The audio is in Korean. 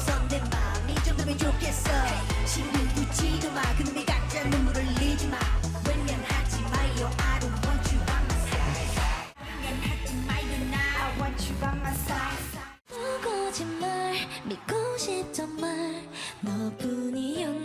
없어서 내 마음이 좀 더면 좋겠어 신경 두지도 마. 그놈의 각자 눈물을 흘리지 마. 왜냐면 하지 마요. I don't want you by my side. 외면하지 마요. 나 I want you by my side. 거짓말 믿고 싶던 말. 너뿐이었나